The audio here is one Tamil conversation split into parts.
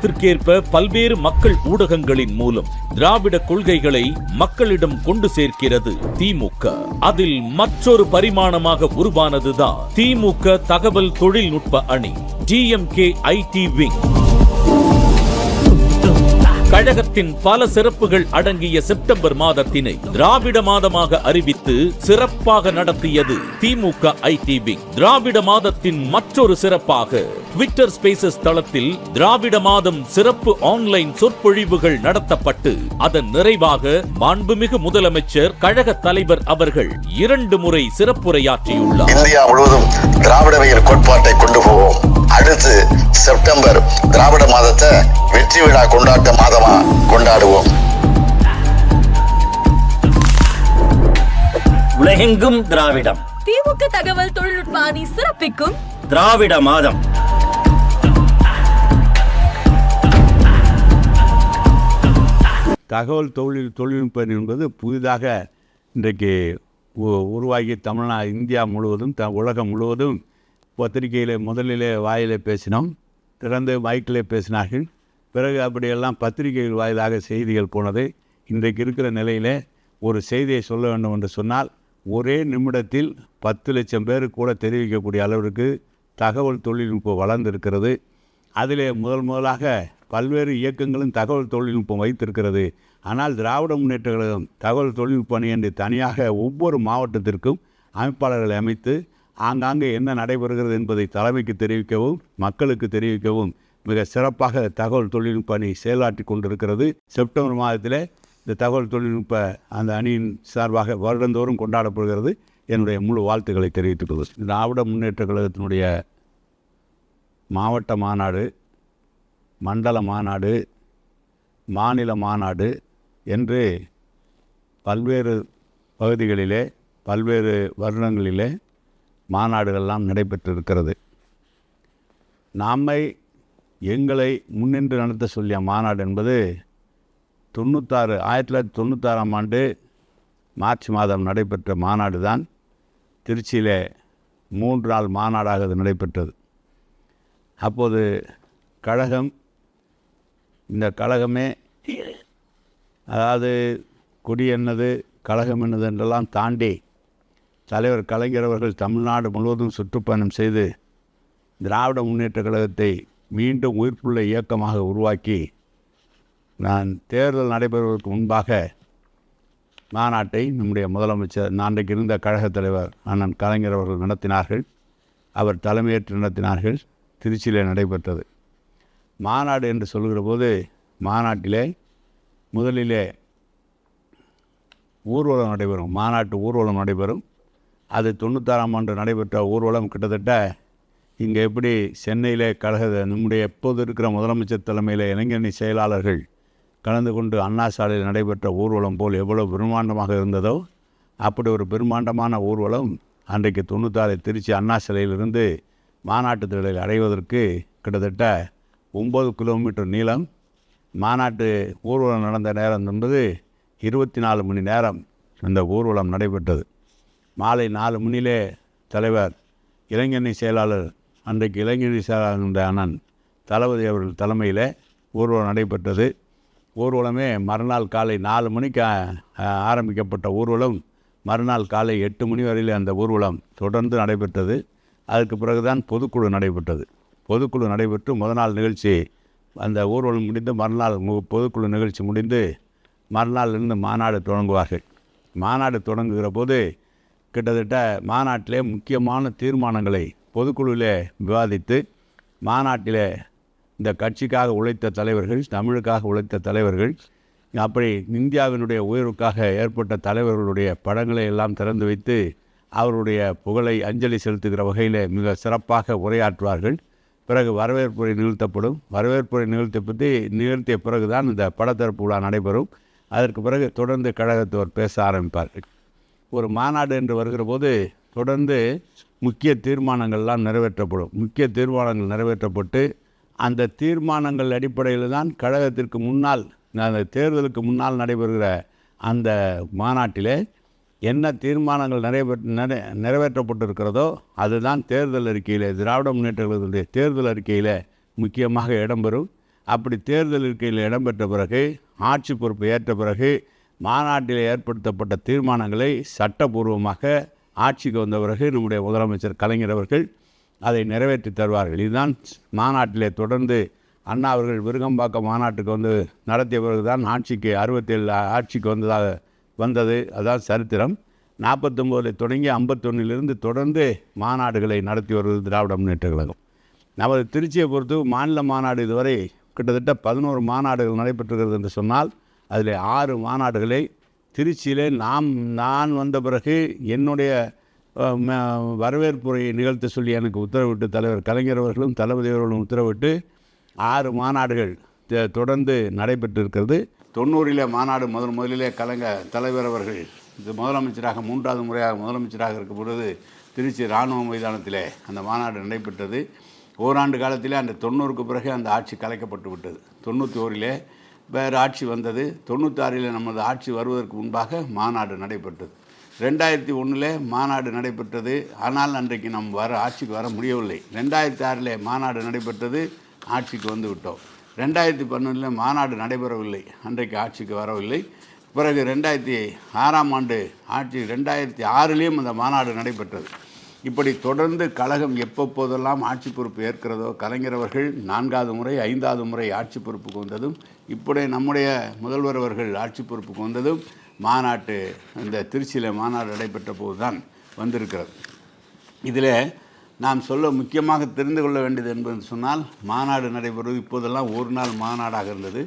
காலத்திற்கேற்ப பல்வேறு மக்கள் ஊடகங்களின் மூலம் திராவிட கொள்கைகளை மக்களிடம் கொண்டு சேர்க்கிறது திமுக. அதில் மற்றொரு பரிமாணமாக உருவானதுதான் திமுக தகவல் தொழில்நுட்ப அணி டிஎம்கே ஐடி விங். கழகத்தின் பல சிறப்புகள் அடங்கிய செப்டம்பர் மாதத்தினை திராவிட மாதமாக அறிவித்து சிறப்பாக நடத்தியது திமுக ஐடிபி திராவிட மாதத்தின் மற்றொரு சிறப்பாக ட்விட்டர் ஸ்பேசஸ் தளத்தில் திராவிட மாதம் சிறப்பு ஆன்லைன் சொற்பொழிவுகள் நடத்தப்பட்டு அதன் நிறைவாக மாண்புமிகு முதலமைச்சர் கழக தலைவர் அவர்கள் இரண்டு முறை சிறப்புரையாற்றியுள்ளார். இந்தியா முழுவதும் திராவிடவியல் கோட்பாட்டை கொண்டு போவோம். அடுத்து செப்டம்பர் திராவிட மாதத்தை வெற்றி விழா கொண்டாட்ட மாதமா கொண்டாடுவோம். உலகெங்கும் திராவிடம். திமுக தகவல் தொழில்நுட்ப அணி சிறப்பிக்கும். திராவிட மாதம். தகவல் தொழில் தொழில்நுட்பம் என்பது புதிதாக இன்றைக்கு உ- உருவாகி தமிழ்நா இந்தியா முழுவதும் த உலகம் முழுவதும் பத்திரிகையில் முதலிலே வாயிலே பேசினோம். திறந்து மைக்கிலே பேசினார்கள். பிறகு அப்படியெல்லாம் பத்திரிகைகள் வாயிலாக செய்திகள் போனது. இன்றைக்கு இருக்கிற நிலையில் ஒரு செய்தியை சொல்ல வேண்டும் என்று சொன்னால் ஒரே நிமிடத்தில் பத்து லட்சம் பேர் கூட தெரிவிக்கக்கூடிய அளவிற்கு தகவல் தொழில்நுட்பம் வளர்ந்திருக்கிறது. அதிலே முதல் முதலாக பல்வேறு இயக்கங்களும் தகவல் தொழில்நுட்பம் வைத்திருக்கிறது. ஆனால் திராவிட முன்னேற்ற கழகம் தகவல் தொழில்நுட்ப அணி என்று தனியாக ஒவ்வொரு மாவட்டத்திற்கும் அமைப்பாளர்களை அமைத்து ஆங்காங்கே என்ன நடைபெறுகிறது என்பதை தலைமைக்கு தெரிவிக்கவும் மக்களுக்கு தெரிவிக்கவும் மிக சிறப்பாக தகவல் தொழில்நுட்ப அணி செயலாற்றி கொண்டிருக்கிறது. செப்டம்பர் மாதத்தில் இந்த தகவல் தொழில்நுட்ப அந்த அணியின் சார்பாக வருடந்தோறும் கொண்டாடப்படுகிறது. என்னுடைய முழு வாழ்த்துக்களை தெரிவித்துக் கொள்வது திராவிட முன்னேற்ற கழகத்தினுடைய மாவட்ட மாநாடு மண்டல மாநாடு மாநில மாநாடு என்று பல்வேறு பகுதிகளிலே பல்வேறு வருடங்களிலே மாநாடுகள்லாம் நடைபெற்றிருக்கிறது. நாமை எங்களை முன்னின்று நடத்த சொல்லிய மாநாடு என்பது தொண்ணூத்தாறு ஆயிரத்தி தொள்ளாயிரத்தி தொண்ணூத்தாறாம் ஆண்டு மார்ச் மாதம் நடைபெற்ற மாநாடு தான் திருச்சியிலே மூன்று நாள் மாநாடாக அது நடைபெற்றது. அப்போது கழகம் இந்த கழகமே அதாவது கொடி என்னது கழகம் என்னது என்றெல்லாம் தாண்டி தலைவர் கலைஞர் அவர்கள் தமிழ்நாடு முழுவதும் சுற்றுப்பயணம் செய்து திராவிட முன்னேற்ற கழகத்தை மீண்டும் உயிர்ப்புள்ள இயக்கமாக உருவாக்கி நான் தேர்தல் நடைபெறுவதற்கு முன்பாக மாநாட்டை நம்முடைய முதலமைச்சர் நான் அன்றைக்கு இருந்த கழகத் தலைவர் அண்ணன் கலைஞர் அவர்கள் நடத்தினார்கள். அவர் தலைமையேற்று நடத்தினார்கள். திருச்சியில் நடைபெற்றது. மாநாடு என்று சொல்கிற போது மாநாட்டிலே முதலிலே ஊர்வலம் நடைபெறும். மாநாட்டு ஊர்வலம் நடைபெறும். அது தொண்ணூத்தாறாம் ஆண்டு நடைபெற்ற ஊர்வலம் கிட்டத்தட்ட இங்கே எப்படி சென்னையிலே கழக நம்முடைய எப்போது இருக்கிற முதலமைச்சர் தலைமையில் இளைஞரணி செயலாளர்கள் கலந்து கொண்டு அண்ணா சாலையில் நடைபெற்ற ஊர்வலம் போல் எவ்வளவு பிரம்மாண்டமாக இருந்ததோ அப்படி ஒரு பிரம்மாண்டமான ஊர்வலம் அன்றைக்கு தொண்ணூத்தாறு திருச்சி அண்ணா சிலையிலிருந்து மாநாட்டு திடலில் அடைவதற்கு கிட்டத்தட்ட ஒம்பது கிலோமீட்டர் நீளம். மாநாட்டு ஊர்வலம் நடந்த நேரம் என்பது இருபத்தி நாலு மணி நேரம் இந்த ஊர்வலம் நடைபெற்றது. மாலை நாலு மணிலே தலைவர் இளைஞரணி செயலாளர் அன்றைக்கு இளைஞரணி செயலாளர் அண்ணன் தளபதி அவர்கள் தலைமையில் ஊர்வலம் நடைபெற்றது. ஊர்வலமே மறுநாள் காலை நாலு மணிக்கு ஆரம்பிக்கப்பட்ட ஊர்வலம் மறுநாள் காலை எட்டு மணி வரையில் அந்த ஊர்வலம் தொடர்ந்து நடைபெற்றது. அதுக்கு பிறகுதான் பொதுக்குழு நடைபெற்றது. பொதுக்குழு நடைபெற்று முதல் நாள் நிகழ்ச்சி அந்த ஊர்வலம் முடிந்து மறுநாள் பொதுக்குழு நிகழ்ச்சி முடிந்து மறுநாள் இருந்து மாநாடு தொடங்குவார்கள். மாநாடு தொடங்குகிற போது கிட்டத்தட்ட மாநாட்டிலே முக்கியமான தீர்மானங்களை பொதுக்குழுவிலே விவாதித்து மாநாட்டிலே இந்த கட்சிக்காக உழைத்த தலைவர்கள் தமிழுக்காக உழைத்த தலைவர்கள் அப்படி இந்தியாவினுடைய உயர்வுக்காக ஏற்பட்ட தலைவர்களுடைய படங்களை எல்லாம் திறந்து வைத்து அவருடைய புகழை அஞ்சலி செலுத்துகிற வகையில் மிக சிறப்பாக உரையாற்றுவார்கள். பிறகு வரவேற்புரை நிகழ்த்தப்படும். வரவேற்புரை நிகழ்த்த பற்றி நிகழ்த்திய பிறகுதான் இந்த படத்திறப்பு விழா நடைபெறும். அதற்கு பிறகு தொடர்ந்து கழகத்தவர் பேச ஆரம்பிப்பார்கள். ஒரு மாநாடு என்று வருகிற போது தொடர்ந்து முக்கிய தீர்மானங்கள்லாம் நிறைவேற்றப்படும். முக்கிய தீர்மானங்கள் நிறைவேற்றப்பட்டு அந்த தீர்மானங்கள் அடிப்படையில் தான் கழகத்திற்கு முன்னால் அந்த தேர்தலுக்கு முன்னால் நடைபெறுகிற அந்த மாநாட்டிலே என்ன தீர்மானங்கள் நிறைவேற்ற நிறை நிறைவேற்றப்பட்டிருக்கிறதோ அதுதான் தேர்தல் அறிக்கையில் திராவிட முன்னேற்ற தேர்தல் அறிக்கையில் முக்கியமாக இடம்பெறும். அப்படி தேர்தல் அறிக்கையில் இடம்பெற்ற பிறகு ஆட்சி பொறுப்பு ஏற்ற பிறகு மாநாட்டில் ஏற்படுத்தப்பட்ட தீர்மானங்களை சட்டபூர்வமாக ஆட்சிக்கு வந்த பிறகு நம்முடைய முதலமைச்சர் கலைஞர் அவர்கள் அதை நிறைவேற்றி தருவார்கள். இதுதான் மாநாட்டிலே தொடர்ந்து அண்ணா அவர்கள் விருகம்பாக்கம் மாநாட்டுக்கு வந்து நடத்திய பிறகுதான் ஆட்சிக்கு அறுபத்தேழு ஆட்சிக்கு வந்ததாக வந்தது. அதான் சரித்திரம். நாற்பத்தொம்போதில் தொடங்கி ஐம்பத்தொன்னிலிருந்து தொடர்ந்து மாநாடுகளை நடத்தி வருவது திராவிட முன்னேற்ற கழகம். நமது திருச்சியை பொறுத்து மாநில மாநாடு இதுவரை கிட்டத்தட்ட பதினோரு மாநாடுகள் நடைபெற்றுகிறது என்று சொன்னால் அதில் ஆறு மாநாடுகளை திருச்சியிலே நாம் நான் வந்த பிறகு என்னுடைய வரவேற்புரையை நிகழ்த்த சொல்லி எனக்கு உத்தரவிட்டு தலைவர் கலைஞர் அவர்களும் தளபதி அவர்களும் உத்தரவிட்டு ஆறு மாநாடுகள் தொடர்ந்து நடைபெற்றிருக்கிறது. தொண்ணூறிலே மாநாடு முதல் முதலிலே கலங்க தலைவர் அவர்கள் இது முதலமைச்சராக மூன்றாவது முறையாக முதலமைச்சராக இருக்கும் பொழுது திருச்சி இராணுவ மைதானத்திலே அந்த மாநாடு நடைபெற்றது. ஓராண்டு காலத்திலே அந்த தொண்ணூறுக்கு பிறகு அந்த ஆட்சி கலைக்கப்பட்டு விட்டது. தொண்ணூற்றி ஓரிலே வேறு ஆட்சி வந்தது. தொண்ணூத்தாறில் நமது ஆட்சி வருவதற்கு முன்பாக மாநாடு நடைபெற்றது. ரெண்டாயிரத்தி ஒன்றில் மாநாடு நடைபெற்றது. ஆனால் அன்றைக்கு நம் வர ஆட்சிக்கு வர முடியவில்லை. ரெண்டாயிரத்தி ஆறில் மாநாடு நடைபெற்றது. ஆட்சிக்கு வந்து விட்டோம். ரெண்டாயிரத்தி பன்னெண்டில் மாநாடு நடைபெறவில்லை. அன்றைக்கு ஆட்சிக்கு வரவில்லை. பிறகு ரெண்டாயிரத்தி ஆறாம் ஆண்டு ஆட்சி ரெண்டாயிரத்தி ஆறிலையும் அந்த மாநாடு நடைபெற்றது. இப்படி தொடர்ந்து கழகம் எப்பப்போதெல்லாம் ஆட்சி பொறுப்பு ஏற்கிறதோ கலைஞரவர்கள் நான்காவது முறை ஐந்தாவது முறை ஆட்சி பொறுப்புக்கு வந்ததும் இப்படி நம்முடைய முதல்வர் அவர்கள் ஆட்சி பொறுப்புக்கு வந்ததும் மாநாட்டு இந்த திருச்சியில் மாநாடு நடைபெற்ற போது தான் வந்திருக்கிறது. இதில் நாம் சொல்ல முக்கியமாக தெரிந்து கொள்ள வேண்டியது என்பது சொன்னால் மாநாடு நடைபெறுவது இப்போதெல்லாம் ஒரு நாள் மாநாடாக இருந்தது.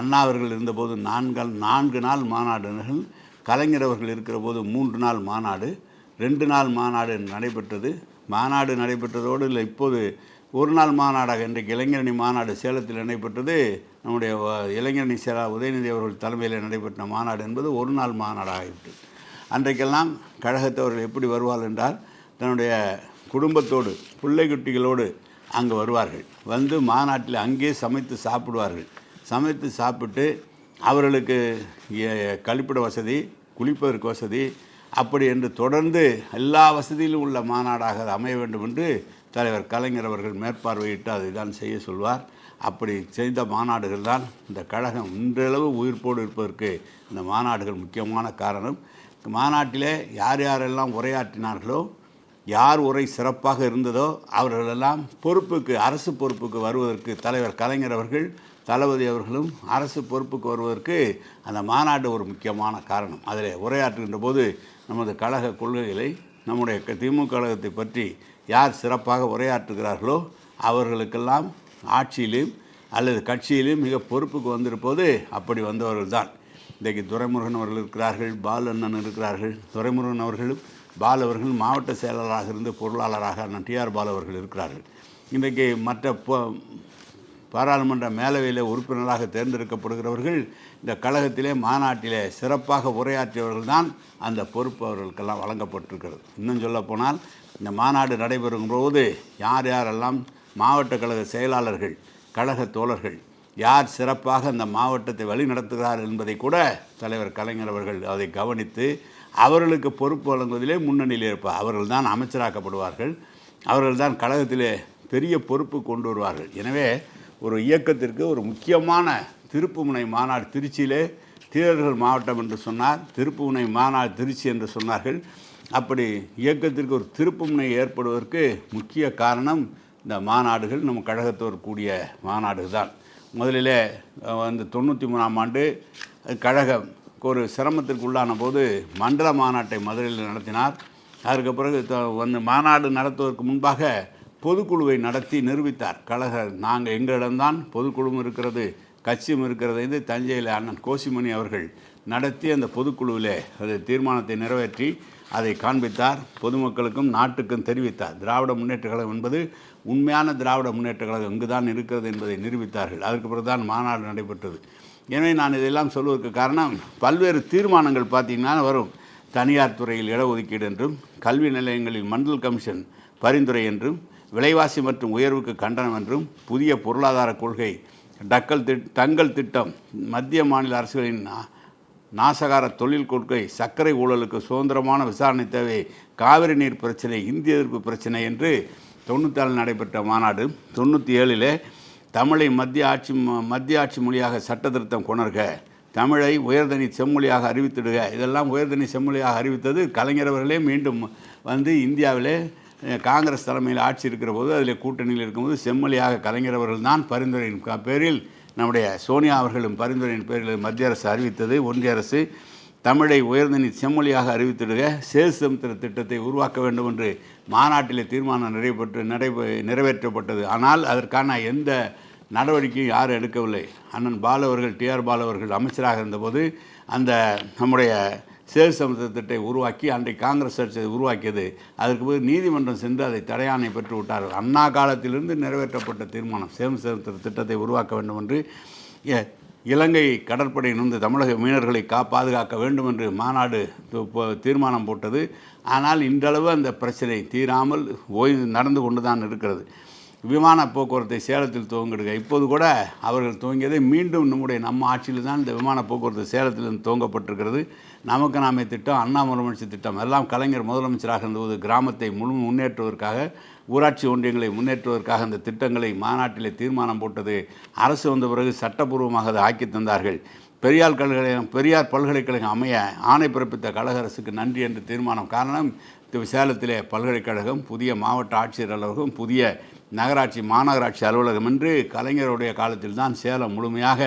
அண்ணா அவர்கள் இருந்தபோது நான்கால் நான்கு நாள் மாநாடுகள் கலைஞர் அவர்கள் இருக்கிற போது மூன்று நாள் மாநாடு ரெண்டு நாள் மாநாடு நடைபெற்றது. மாநாடு நடைபெற்றதோடு இல்லை இப்போது ஒரு நாள் மாநாடாக இன்றைக்கு இளைஞரணி மாநாடு சேலத்தில் நடைபெற்றது. நம்முடைய இளைஞர் இளைஞரணி உதயநிதி அவர்கள் தலைமையில் நடைபெற்ற மாநாடு என்பது ஒரு நாள் மாநாடாகிவிட்டது. அன்றைக்கெல்லாம் கழகத்தவர்கள் எப்படி வருவார்கள் என்றால் தன்னுடைய குடும்பத்தோடு பிள்ளை குட்டிகளோடு அங்கே வருவார்கள். வந்து மாநாட்டில் அங்கேயே சமைத்து சாப்பிடுவார்கள். சமைத்து சாப்பிட்டு அவர்களுக்கு கழிப்பிட வசதி குளிப்பதற்கு வசதி அப்படி என்று தொடர்ந்து எல்லா வசதியிலும் உள்ள மாநாடாக அமைய வேண்டும் என்று தலைவர் கலைஞர் அவர்கள் மேற்பார்வையிட்டு அதை தான் செய்ய சொல்வார். அப்படி செய்த மாநாடுகள் தான் இந்த கழகம் இன்றளவு உயிர்ப்போடு இருப்பதற்கு இந்த மாநாடுகள் முக்கியமான காரணம். மாநாட்டிலே யார் யாரெல்லாம் உரையாற்றினார்களோ யார் உரை சிறப்பாக இருந்ததோ அவர்களெல்லாம் பொறுப்புக்கு அரசு பொறுப்புக்கு வருவதற்கு தலைவர் கலைஞர் அவர்கள் தளபதி அவர்களும் அரசு பொறுப்புக்கு வருவதற்கு அந்த மாநாடு ஒரு முக்கியமான காரணம். அதில் உரையாற்றுகின்ற போது நமது கழக கொள்கைகளை நம்முடைய க- திமுக கழகத்தை பற்றி யார் சிறப்பாக உரையாற்றுகிறார்களோ அவர்களுக்கெல்லாம் ஆட்சியிலும் அல்லது கட்சியிலும் மிக பொறுப்புக்கு வந்திருப்போது அப்படி வந்தவர்கள் தான் இன்றைக்கு துரைமுருகன் அவர்கள் இருக்கிறார்கள் பால் அண்ணன் இருக்கிறார்கள். துரைமுருகன் அவர்களும் பால் அவர்கள் மாவட்ட செயலாளராக இருந்து பொருளாளராக அண்ணன் டிஆர் பால் அவர்கள் இருக்கிறார்கள். இன்றைக்கு மற்ற பாராளுமன்ற மேலவையில் உறுப்பினராக தேர்ந்தெடுக்கப்படுகிறவர்கள் இந்த கழகத்திலே மாநாட்டிலே சிறப்பாக உரையாற்றியவர்கள் தான் அந்த பொறுப்பு அவர்களுக்கெல்லாம் வழங்கப்பட்டிருக்கிறது. இன்னும் சொல்லப்போனால் இந்த மாநாடு நடைபெறும் போது யார் யாரெல்லாம் மாவட்ட கழக செயலாளர்கள் கழக தோழர்கள் யார் சிறப்பாக அந்த மாவட்டத்தை வழிநடத்துகிறார் என்பதை கூட தலைவர் கலைஞர் அவர்கள் அதை கவனித்து அவர்களுக்கு பொறுப்பு வழங்குவதிலே முன்னணியில் இருப்பார். அவர்கள் தான் அமைச்சராக்கப்படுவார்கள். அவர்கள் தான் கழகத்திலே பெரிய பொறுப்பு கொண்டு வருவார்கள். எனவே ஒரு இயக்கத்திற்கு ஒரு முக்கியமான திருப்புமுனை மாநாடு திருச்சியிலே தீரர்கள் மாவட்டம் என்று சொன்னார். திருப்புமுனை மாநாடு திருச்சி என்று சொன்னார்கள். அப்படி இயக்கத்திற்கு ஒரு திருப்புமுனை ஏற்படுவதற்கு முக்கிய காரணம் இந்த மாநாடுகள் நம்ம கழகத்தோர் கூடிய மாநாடு தான் முதலிலே வந்து தொண்ணூற்றி மூணாம் ஆண்டு கழகம் ஒரு சிரமத்திற்கு உள்ளான போது மண்டல மாநாட்டை மதுரையில் நடத்தினார். அதற்கு பிறகு த- வந்து மாநாடு நடத்துவதற்கு முன்பாக பொதுக்குழுவை நடத்தி நிரூபித்தார். கழக நாங்கள் எங்களிடம்தான் பொதுக்குழுவும் இருக்கிறது கட்சியும் இருக்கிறது என்று தஞ்சையில் அண்ணன் கோசிமணி அவர்கள் நடத்தி அந்த பொதுக்குழுவிலே அது தீர்மானத்தை நிறைவேற்றி அதை காண்பித்தார். பொதுமக்களுக்கும் நாட்டுக்கும் தெரிவித்தார். திராவிட முன்னேற்ற கழகம் என்பது உண்மையான திராவிட முன்னேற்ற கழகம் இங்கு தான் இருக்கிறது என்பதை நிரூபித்தார்கள். அதற்கு பிறகுதான் மாநாடு நடைபெற்றது. எனவே நான் இதெல்லாம் சொல்வதற்கு காரணம் பல்வேறு தீர்மானங்கள் பார்த்தீங்கன்னா வரும். தனியார் துறையில் இடஒதுக்கீடு என்றும் கல்வி நிலையங்களில் மண்டல் கமிஷன் பரிந்துரை என்றும் விலைவாசி மற்றும் உயர்வுக்கு கண்டனம் என்றும் புதிய பொருளாதார கொள்கை டக்கல் திட் தங்கள் திட்டம் மத்திய மாநில அரசுகளின் நாசகார தொழில் கொள்கை சர்க்கரை ஊழலுக்கு சுதந்திரமான விசாரணை தேவை காவிரி நீர் பிரச்சனை இந்திய எதிர்ப்பு பிரச்சனை என்று தொண்ணூத்தாறு நடைபெற்ற மாநாடு தொண்ணூற்றி ஏழில் தமிழை மத்திய ஆட்சி ம- மத்திய ஆட்சி மொழியாக சட்ட திருத்தம் கொணர்க தமிழை உயர்தனி செம்மொழியாக அறிவித்திடுக. இதெல்லாம் உயர்தனி செம்மொழியாக அறிவித்தது கலைஞரவர்களே மீண்டும் வந்து இந்தியாவிலே காங்கிரஸ் தலைமையில் ஆட்சி இருக்கிற போது அதில் கூட்டணியில் இருக்கும்போது செம்மொழியாக கலைஞரவர்கள் தான் பரிந்துரையின் பேரில் நம்முடைய சோனியா அவர்களும் பரிந்துரையின் பேரில் மத்திய அரசு அறிவித்தது. ஒன்றிய அரசு தமிழை உயர்ந்தனி செம்மொழியாக அறிவித்திடுக. சேசுத்திர திட்டத்தை உருவாக்க வேண்டும் என்று மாநாட்டிலே தீர்மானம் நிறைவேற்று நடைபெ நிறைவேற்றப்பட்டது. ஆனால் அதற்கான எந்த நடவடிக்கையும் யாரும் எடுக்கவில்லை. அண்ணன் பாலவர்கள் டிஆர் பாலவர்கள் அமைச்சராக இருந்தபோது அந்த நம்முடைய சேல் சமுத்திரத்தை உருவாக்கி அன்றைக்கு காங்கிரஸ் அரசு உருவாக்கியது அதற்கு போய் நீதிமன்றம் சென்று அதை தடையாணை பெற்று விட்டார்கள். அண்ணா காலத்திலிருந்து நிறைவேற்றப்பட்ட தீர்மானம் சேம் சமுத்திர திட்டத்தை உருவாக்க வேண்டும் என்று இலங்கை கடற்படையிலிருந்து தமிழக மீனர்களை கா பாதுகாக்க வேண்டும் என்று மாநாடு தீர்மானம் போட்டது. ஆனால் இன்றளவு அந்த பிரச்சனை தீராமல் ஓய்வு நடந்து கொண்டு தான் இருக்கிறது. விமான போக்குவரத்தை சேலத்தில் துவங்கிடுங்க. இப்போது கூட அவர்கள் துவங்கியதை மீண்டும் நம்முடைய நம்ம ஆட்சியில் தான் இந்த விமான போக்குவரத்து சேலத்திலிருந்து துவங்கப்பட்டிருக்கிறது. நமக்கு நாமே திட்டம் அண்ணா முதலமைச்சர் திட்டம் எல்லாம் கலைஞர் முதலமைச்சராக இருந்தபோது கிராமத்தை முழு முன்னேற்றுவதற்காக ஊராட்சி ஒன்றியங்களை முன்னேற்றுவதற்காக இந்த திட்டங்களை மாநாட்டிலே தீர்மானம் போட்டது. அரசு வந்த பிறகு சட்டப்பூர்வமாக அதை ஆக்கி தந்தார்கள். பெரியார் கழகம் பெரியார் பல்கலைக்கழகம் அமைய ஆணை பிறப்பித்த கழக அரசுக்கு நன்றி என்று தீர்மானம் காரணம் சேலத்திலே பல்கலைக்கழகம் புதிய மாவட்ட ஆட்சியர் அலுவலகம் புதிய நகராட்சி மாநகராட்சி அலுவலகம் என்று கலைஞருடைய காலத்தில் தான் சேலம் முழுமையாக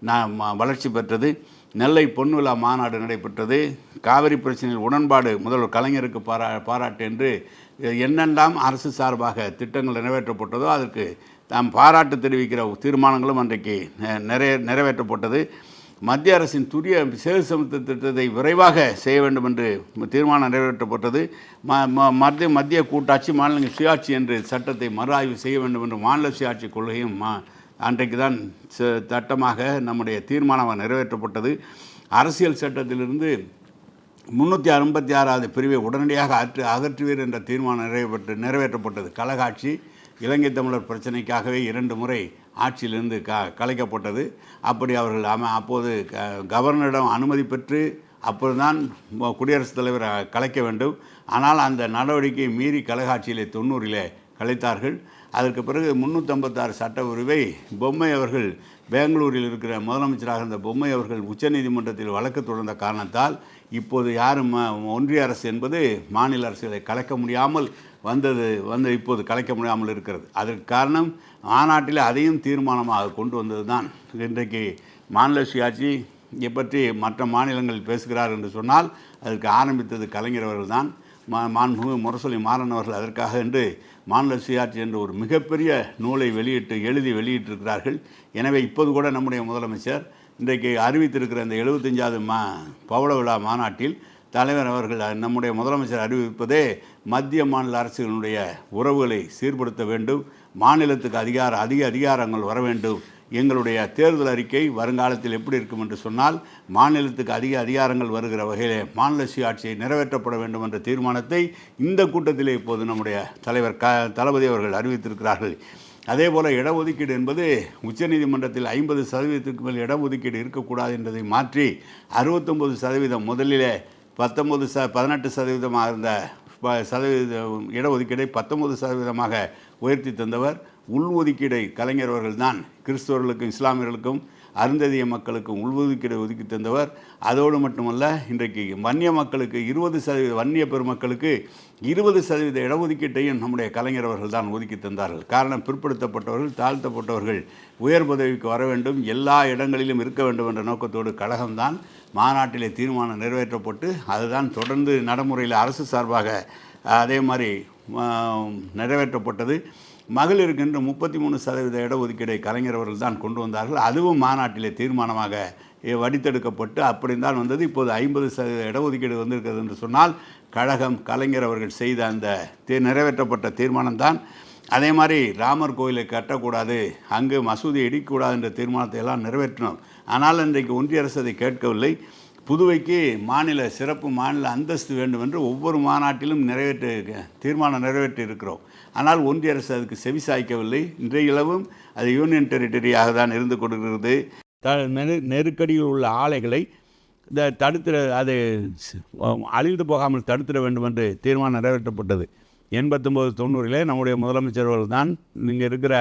நான் வளர்ச்சி பெற்றது. நெல்லை பொன்விழா மாநாடு நடைபெற்றது. காவிரி பிரச்சனையில் உடன்பாடு முதல்வர் கலைஞருக்கு பாரா பாராட்டு என்று என்னெல்லாம் அரசு சார்பாக திட்டங்கள் நிறைவேற்றப்பட்டதோ அதற்கு தாம் பாராட்டு தெரிவிக்கிற தீர்மானங்களும் அன்றைக்கு நெ- நிறைய நிறைவேற்றப்பட்டது. மத்திய அரசின் துரிய சேது சமத்த திட்டத்தை விரைவாக செய்ய வேண்டும் என்று தீர்மானம் நிறைவேற்றப்பட்டது. ம மத்திய மத்திய கூட்டாட்சி மாநில சுயாட்சி என்று சட்டத்தை மறு ஆய்வு செய்ய வேண்டும் என்று மாநில சுயாட்சி கொள்கையும் மா அன்றைக்கு தான் ச- சட்டமாக நம்முடைய தீர்மானமாக நிறைவேற்றப்பட்டது. அரசியல் சட்டத்திலிருந்து முந்நூற்றி ஐம்பத்தி ஆறாவது பிரிவை உடனடியாக அற்று அகற்றுவீர் என்ற தீர்மானம் நிறைவேற்ற நிறைவேற்றப்பட்டது. கலகாட்சி இலங்கை தமிழர் பிரச்சனைக்காகவே இரண்டு முறை ஆட்சியிலிருந்து க கலைக்கப்பட்டது. அப்படி அவர்கள் அம அப்போது க கவர்னரிடம் அனுமதி பெற்று அப்போதுதான் குடியரசுத் தலைவர் கலைக்க வேண்டும். ஆனால் அந்த நடவடிக்கை மீறி கலகாட்சியிலே தொண்ணூறிலே கலைத்தார்கள். அதற்கு பிறகு முந்நூற்றம்பத்தாறு சட்ட உரிவை பொம்மை அவர்கள் பெங்களூரில் இருக்கிற முதலமைச்சராக இருந்த பொம்மை அவர்கள் உச்சநீதிமன்றத்தில் வழக்கு தொடர்ந்த காரணத்தால் இப்போது யாரும் ம- ஒன்றிய அரசு என்பது மாநில அரசுகளை கலைக்க முடியாமல் வந்தது வந்து இப்போது கலைக்க முடியாமல் இருக்கிறது. அதற்கு காரணம் மாநாட்டில் அதையும் தீர்மானமாக கொண்டு வந்தது தான் இன்றைக்கு மாநில சுயாட்சி பற்றி மற்ற மாநிலங்களில் பேசுகிறார் என்று சொன்னால் அதற்கு ஆரம்பித்தது கலைஞர் அவர்கள் தான் மா மாண்புமிகு முரசொலி மாறன் அவர்கள் அதற்காக என்று மாநில சுயாட்சி என்ற ஒரு மிகப்பெரிய நூலை வெளியிட்டு எழுதி வெளியிட்டிருக்கிறார்கள். எனவே இப்போது கூட நம்முடைய முதலமைச்சர் இன்றைக்கு அறிவித்திருக்கிற இந்த எழுபத்தஞ்சாவது மா பவள விழா மாநாட்டில் தலைவர் அவர்கள் நம்முடைய முதலமைச்சர் அறிவிப்பதே மத்திய மாநில அரசுகளுடைய உறவுகளை சீர்படுத்த வேண்டும். மாநிலத்துக்கு அதிகார அதிக அதிகாரங்கள் வர வேண்டும். எங்களுடைய தேர்தல் அறிக்கை வருங்காலத்தில் எப்படி இருக்கும் என்று சொன்னால் மாநிலத்துக்கு அதிக அதிகாரங்கள் வருகிற வகையிலே மாநில சுயாட்சியை நிறைவேற்றப்பட வேண்டும் என்ற தீர்மானத்தை இந்த கூட்டத்திலே இப்போது நம்முடைய தலைவர் க தளபதி அவர்கள் அறிவித்திருக்கிறார்கள். அதே போல் இடஒதுக்கீடு என்பது உச்சநீதிமன்றத்தில் ஐம்பது சதவீதத்துக்கு மேல் இடஒதுக்கீடு இருக்கக்கூடாது என்பதை மாற்றி அறுபத்தொம்பது சதவீதம் முதலிலே பத்தொம்பது ச பதினெட்டு சதவீதமாக இருந்த ப- சதவீத இடஒதுக்கீடை பத்தொன்பது சதவீதமாக உயர்த்தி தந்தவர். உள்ஒதுக்கீடை கலைஞர் அவர்கள்தான் கிறிஸ்தவர்களுக்கும் இஸ்லாமியர்களுக்கும் அருந்ததிய மக்களுக்கும் உள்ஒதுக்கீடு ஒதுக்கி தந்தவர். அதோடு மட்டுமல்ல இன்றைக்கு வன்னிய மக்களுக்கு இருபது சதவீத வன்னிய பெருமக்களுக்கு இருபது சதவீத இடஒதுக்கீட்டையும் நம்முடைய கலைஞர் அவர்கள் தான் ஒதுக்கி தந்தார்கள். காரணம் பிற்படுத்தப்பட்டவர்கள் தாழ்த்தப்பட்டவர்கள் உயர் பதவிக்கு வர வேண்டும் எல்லா இடங்களிலும் இருக்க வேண்டும் என்ற நோக்கத்தோடு கழகம்தான் மாநாட்டிலே தீர்மானம் நிறைவேற்றப்பட்டு அதுதான் தொடர்ந்து நடைமுறையில் அரசு சார்பாக அதே மாதிரி நிறைவேற்றப்பட்டது. மகளிருக்கு என்று முப்பத்தி மூணு சதவீத இடஒதுக்கீடை கலைஞர் அவர்கள் தான் கொண்டு வந்தார்கள். அதுவும் மாநாட்டிலே தீர்மானமாக வடித்தெடுக்கப்பட்டு அப்படி தான் வந்தது. இப்போது ஐம்பது சதவீத இடஒதுக்கீடு வந்திருக்கிறது என்று சொன்னால் கழகம் கலைஞர் அவர்கள் செய்த அந்த தீ- நிறைவேற்றப்பட்ட தீர்மானம் தான். அதே மாதிரி ராமர் கோயிலை கட்டக்கூடாது அங்கு மசூதி இடிக்கக்கூடாது என்ற தீர்மானத்தை எல்லாம் நிறைவேற்றினோம். ஆனால் இன்றைக்கு ஒன்றிய அரசு அதை கேட்கவில்லை. புதுவைக்கு மாநில சிறப்பு மாநில அந்தஸ்து வேண்டும் என்று ஒவ்வொரு மாநாட்டிலும் நிறைவேற்ற தீர்மானம் நிறைவேற்றி இருக்கிறோம். ஆனால் ஒன்றிய அரசு அதுக்கு செவி சாய்க்கவில்லை. இன்றைய இளவும் அது யூனியன் டெரிட்டரியாக தான் இருந்து கொடுக்கிறது த நெரு நெருக்கடியில் உள்ள ஆலைகளை இந்த தடுத்திட அது அழிந்து போகாமல் தடுத்திட வேண்டும் என்று தீர்மானம் நிறைவேற்றப்பட்டது. எண்பத்தொம்போது தொண்ணூறிலே நம்முடைய முதலமைச்சர் தான் இங்கே இருக்கிற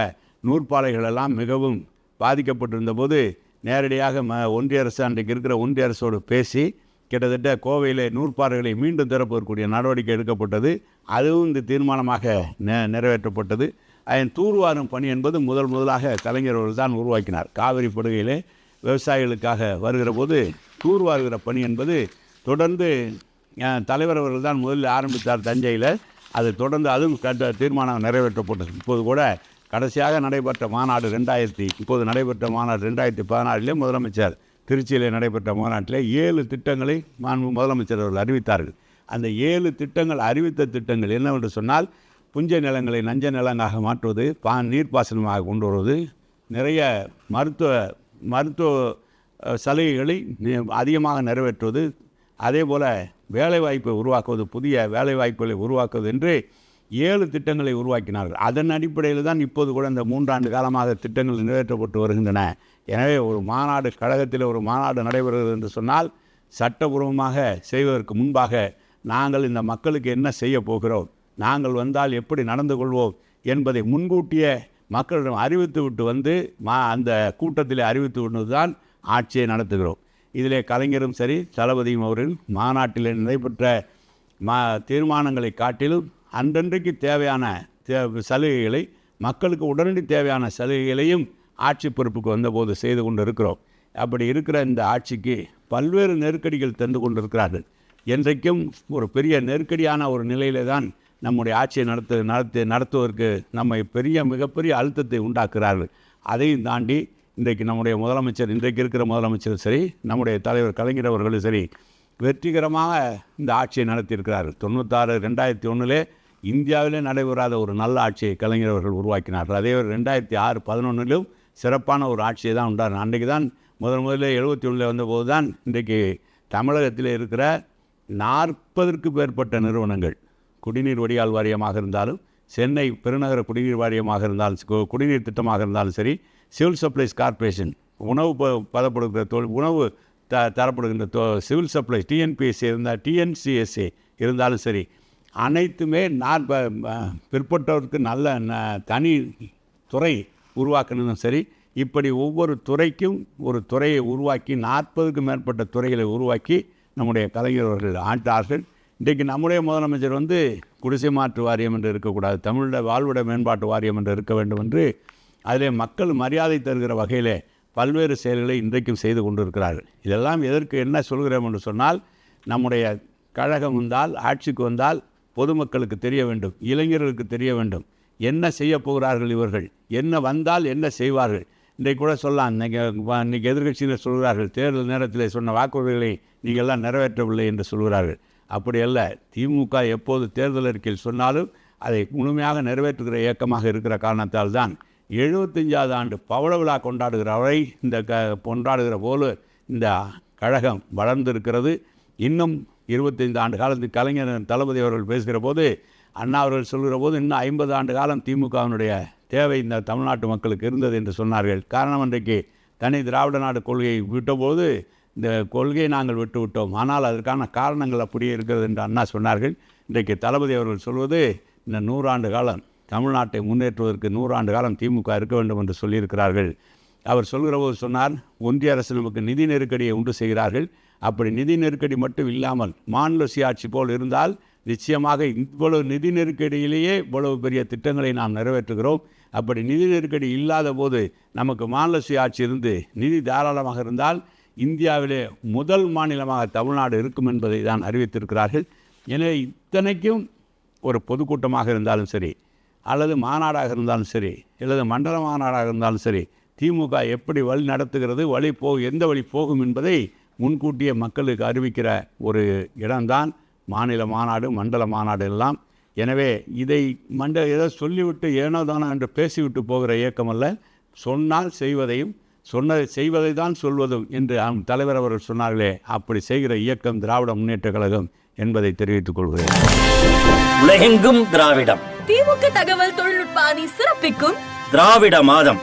நூற்பாலைகளெல்லாம் மிகவும் பாதிக்கப்பட்டிருந்த போது நேரடியாக ம ஒன்றிய அரசு அன்றைக்கு இருக்கிற ஒன்றிய அரசோடு பேசி கிட்டத்தட்ட கோவையில் நூற்பாறைகளை மீண்டும் திறப்பதற்குரிய நடவடிக்கை எடுக்கப்பட்டது. அதுவும் இந்த தீர்மானமாக நெ நிறைவேற்றப்பட்டது. அதன் தூர்வாரும் பணி என்பது முதல் முதலாக கலைஞர் தான் உருவாக்கினார். காவிரி படுகையிலே விவசாயிகளுக்காக வருகிற போது தூர்வாருகிற பணி என்பது தொடர்ந்து தலைவர் அவர்கள் தான் முதலில் ஆரம்பித்தார் தஞ்சையில். அது தொடர்ந்து அதுவும் கட்ட தீர்மானம் நிறைவேற்றப்பட்டது. இப்போது கூட கடைசியாக நடைபெற்ற மாநாடு ரெண்டாயிரத்தி இப்போது நடைபெற்ற மாநாடு ரெண்டாயிரத்தி பதினாறிலே முதலமைச்சர் திருச்சியிலே நடைபெற்ற மாநாட்டிலே ஏழு திட்டங்களை மாண்பு முதலமைச்சர் அவர்கள் அறிவித்தார்கள். அந்த ஏழு திட்டங்கள் அறிவித்த திட்டங்கள் என்னவென்று சொன்னால் புஞ்ச நிலங்களை நஞ்ச நிலங்களாக மாற்றுவது பா நீர்ப்பாசனமாக கொண்டு வருவது நிறைய மருத்துவ மருத்துவ சலுகைகளை அதிகமாக நிறைவேற்றுவது அதே போல் வேலைவாய்ப்பை உருவாக்குவது புதிய வேலைவாய்ப்புகளை உருவாக்குவது என்று ஏழு திட்டங்களை உருவாக்கினார்கள். அதன் அடிப்படையில் தான் இப்போது கூட இந்த மூன்றாண்டு காலமாக திட்டங்கள் நிறைவேற்றப்பட்டு வருகின்றன. எனவே ஒரு மாநாடு கழகத்தில் ஒரு மாநாடு நடைபெறுகிறது என்று சொன்னால் சட்டபூர்வமாக செய்வதற்கு முன்பாக நாங்கள் இந்த மக்களுக்கு என்ன செய்ய போகிறோம்? நாங்கள் வந்தால் எப்படி நடந்து கொள்வோம்? என்பதை முன்கூட்டியே மக்களிடம் அறிவித்து விட்டு வந்து மா அந்த கூட்டத்தில் அறிவித்து விட்டு தான் ஆட்சியை நடத்துகிறோம். இதிலே கலைஞரும் சரி தளபதியும் அவர்கள் மாநாட்டில் நடைபெற்ற மா தீர்மானங்களை காட்டிலும் அன்றன்றைக்கு தேவையான தே சலுகைகளை மக்களுக்கு உடனடி தேவையான சலுகைகளையும் ஆட்சி பொறுப்புக்கு வந்தபோது செய்து கொண்டு இருக்கிறோம் அப்படி இருக்கிற இந்த ஆட்சிக்கு பல்வேறு நெருக்கடிகள் தந்து கொண்டிருக்கிறார்கள். என்றைக்கும் ஒரு பெரிய நெருக்கடியான ஒரு நிலையிலே தான் நம்முடைய ஆட்சியை நடத்து நடத்தி நடத்துவதற்கு நம்மை பெரிய மிகப்பெரிய அழுத்தத்தை உண்டாக்குகிறார்கள். அதையும் தாண்டி இன்றைக்கு நம்முடைய முதலமைச்சர் இன்றைக்கு இருக்கிற முதலமைச்சரும் சரி நம்முடைய தலைவர் கலைஞர் அவர்களும் சரி வெற்றிகரமாக இந்த ஆட்சியை நடத்தியிருக்கிறார்கள். தொண்ணூத்தாறு ரெண்டாயிரத்தி ஒன்றிலே இந்தியாவிலே நடைபெறாத ஒரு நல்ல ஆட்சியை கலைஞர் அவர்கள் உருவாக்கினார்கள். அதே ஒரு ரெண்டாயிரத்தி ஆறு பதினொன்றிலும் சிறப்பான ஒரு ஆட்சியை தான் உண்டார் அன்றைக்கு தான் முதன் முதல்ல எழுபத்தி ஒன்றில் வந்தபோது தான் இன்றைக்கு தமிழகத்தில் இருக்கிற நாற்பதற்கு மேற்பட்ட நிறுவனங்கள் குடிநீர் வடிகால் வாரியமாக இருந்தாலும் சென்னை பெருநகர குடிநீர் வாரியமாக இருந்தாலும் கு- குடிநீர் திட்டமாக இருந்தாலும் சரி சிவில் சப்ளைஸ் கார்ப்பரேஷன் உணவு ப- பதப்படுகிற தொழில் உணவு த தரப்படுகின்ற தொ சிவில் சப்ளைஸ் டிஎன்பிஎஸ்சி இருந்தால் டிஎன்சிஎஸ்சி இருந்தாலும் சரி அனைத்துமே நாற்ப பிற்பட்டோருக்கு பிற்பட்டவருக்கு நல்ல ந- தனி துறை உருவாக்கணும் சரி இப்படி ஒவ்வொரு துறைக்கும் ஒரு துறையை உருவாக்கி நாற்பதுக்கும் மேற்பட்ட துறைகளை உருவாக்கி நம்முடைய கலைஞர் ஆண்டார்கள் இன்றைக்கு நம்முடைய முதலமைச்சர் வந்து குடிசை மாற்று வாரியம் என்று இருக்கக்கூடாது தமிழோட வாழ்விட மேம்பாட்டு வாரியம் என்று இருக்க வேண்டும் என்று அதிலே மக்கள் மரியாதை தருகிற வகையிலே பல்வேறு செயல்களை இன்றைக்கும் செய்து கொண்டிருக்கிறார்கள். இதெல்லாம் எதற்கு என்ன சொல்கிறோம் என்று சொன்னால் நம்முடைய கழகம் வந்தால் ஆட்சிக்கு வந்தால் பொதுமக்களுக்கு தெரிய வேண்டும் இளைஞர்களுக்கு தெரிய வேண்டும். என்ன செய்ய போகிறார்கள் இவர்கள்? என்ன வந்தால் என்ன செய்வார்கள்? இன்றைக்கு கூட சொல்லலாம். இன்னைக்கு இன்றைக்கி எதிர்கட்சியில் சொல்கிறார்கள் தேர்தல் நேரத்தில் சொன்ன வாக்குறுதிகளை நீங்கள் எல்லாம் நிறைவேற்றவில்லை என்று சொல்கிறார்கள். அப்படி அல்ல. திமுக எப்போது தேர்தல் அறிக்கையில் சொன்னாலும் அதை முழுமையாக நிறைவேற்றுகிற இயக்கமாக இருக்கிற காரணத்தால் தான் எழுபத்தஞ்சாவது ஆண்டு பவள விழா கொண்டாடுகிற அவரை இந்த க கொண்டாடுகிற போல இந்த கழகம் வளர்ந்திருக்கிறது. இன்னும் இருபத்தைந்து ஆண்டு காலத்துக்கு கலைஞர் தளபதி அவர்கள் பேசுகிற போது அண்ணா அவர்கள் சொல்கிற போது இன்னும் ஐம்பது ஆண்டு காலம் திமுகவினுடைய தேவை இந்த தமிழ்நாட்டு மக்களுக்கு இருந்தது என்று சொன்னார்கள். காரணம் அன்றைக்கு தனி திராவிட நாடு கொள்கையை விட்டபோது இந்த கொள்கையை நாங்கள் விட்டு விட்டோம். ஆனால் அதற்கான காரணங்கள் அப்படியே இருக்கிறது என்று அண்ணா சொன்னார்கள். இன்றைக்கு தளபதி அவர்கள் சொல்வது இந்த நூறாண்டு காலம் தமிழ்நாட்டை முன்னேற்றுவதற்கு நூறாண்டு காலம் திமுக இருக்க வேண்டும் என்று சொல்லியிருக்கிறார்கள். அவர் சொல்கிற போது சொன்னார் ஒன்றிய அரசு நமக்கு நிதி நெருக்கடியை உண்டு செய்கிறார்கள். அப்படி நிதி நெருக்கடி மட்டும் இல்லாமல் மாநில சுயாட்சி போல் இருந்தால் நிச்சயமாக இவ்வளவு நிதி நெருக்கடியிலேயே இவ்வளவு பெரிய திட்டங்களை நாம் நிறைவேற்றுகிறோம். அப்படி நிதி நெருக்கடி இல்லாத போது நமக்கு மாநில சுயாட்சி இருந்து நிதி தாராளமாக இருந்தால் இந்தியாவிலே முதல் மாநிலமாக தமிழ்நாடு இருக்கும் என்பதை தான் அறிவித்திருக்கிறார்கள். எனவே இத்தனைக்கும் ஒரு பொதுக்கூட்டமாக இருந்தாலும் சரி அல்லது மாநாடாக இருந்தாலும் சரி அல்லது மண்டல மாநாடாக இருந்தாலும் சரி திமுக எப்படி வழி நடத்துகிறது வழி போ எந்த வழி போகும் என்பதை முன்கூட்டியே மக்களுக்கு அறிவிக்கிற ஒரு இடம்தான். மாநில மாநாடு மண்டல மாநாடு எல்லாம். எனவே இதை மண்ட ஏதோ சொல்லிவிட்டு ஏனோ தானோ என்று பேசிவிட்டு போகிற இயக்கம் அல்ல. சொன்னால் செய்வதையும் சொன்னதை செய்வதை தான் சொல்வதும் என்று நம் தலைவர் அவர்கள் சொன்னார்களே அப்படி செய்கிற இயக்கம் திராவிட முன்னேற்றக் கழகம் என்பதை தெரிவித்துக் கொள்கிறேன். உலகெங்கும் திராவிடம். திமுக தகவல் தொழில்நுட்ப அணி சிறப்பிக்கும். திராவிட மாதம்.